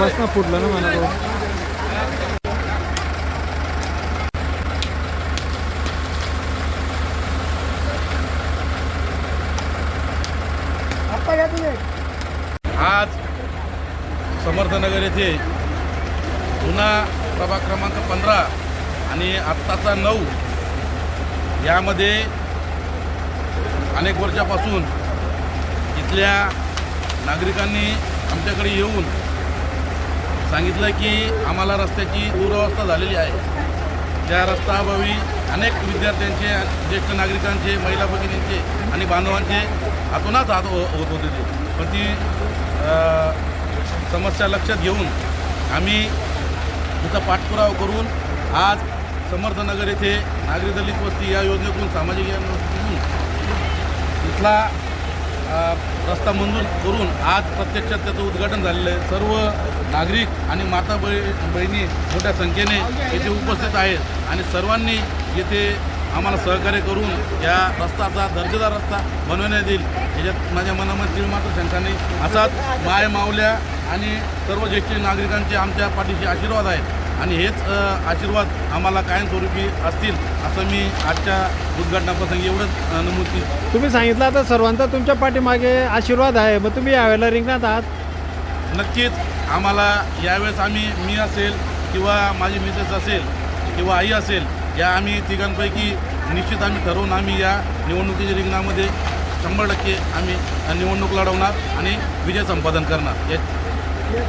बस ना फुटलं ना मला आज समर्थनगर येथे जुना सभा क्रमांक पंधरा आणि आत्ताचा नऊ यामध्ये अनेक वर्षापासून इथल्या नागरिकांनी आमच्याकडे येऊन सांगितलं की आम्हाला रस्त्याची दुरावस्था झालेली आहे. त्या रस्त्याअभावी अनेक विद्यार्थ्यांचे ज्येष्ठ नागरिकांचे महिला भगिनींचे आणि बांधवांचे हातूनच हात हो- होत होते ते. पण ती समस्या लक्षात घेऊन आम्ही तिचा पाठपुरावा करून आज समर्थनगर येथे नागरी दलित वस्ती या योजनेतून सामाजिक योजनेतून रस्ता मंजूर करून आज प्रत्यक्षात त्याचं उद्घाटन झालेलं आहे. सर्व नागरिक आणि माता बहि बहिणी मोठ्या संख्येने येथे उपस्थित आहेत आणि सर्वांनी येथे आम्हाला सहकार्य करून या रस्ताचा दर्जेदार रस्ता बनवण्यात येईल. याच्यात माझ्या मनामध्ये मात्र शंका नाही असाच माय मावल्या आणि सर्व ज्येष्ठ नागरिकांचे आमच्या पाठीशी आशीर्वाद आहेत. आणि हेच आशीर्वाद आम्हाला कायमस्वरूपी असतील असं मी आजच्या उद्घाटनाप्रसंगी एवढंच नमूद केलं. तुम्ही सांगितलं आता सर्वांचा तुमच्या पाठीमागे आशीर्वाद आहे मग तुम्ही यावेळेला रिंगणात आहात? नक्कीच आम्हाला यावेळेस आम्ही मी असेल किंवा माझी मिसेस असेल किंवा आई असेल या आम्ही तिघांपैकी निश्चित आम्ही ठरवून आम्ही या निवडणुकीच्या रिंगणामध्ये शंभर टक्के आम्ही निवडणूक लढवणार आणि विजय संपादन करणार. या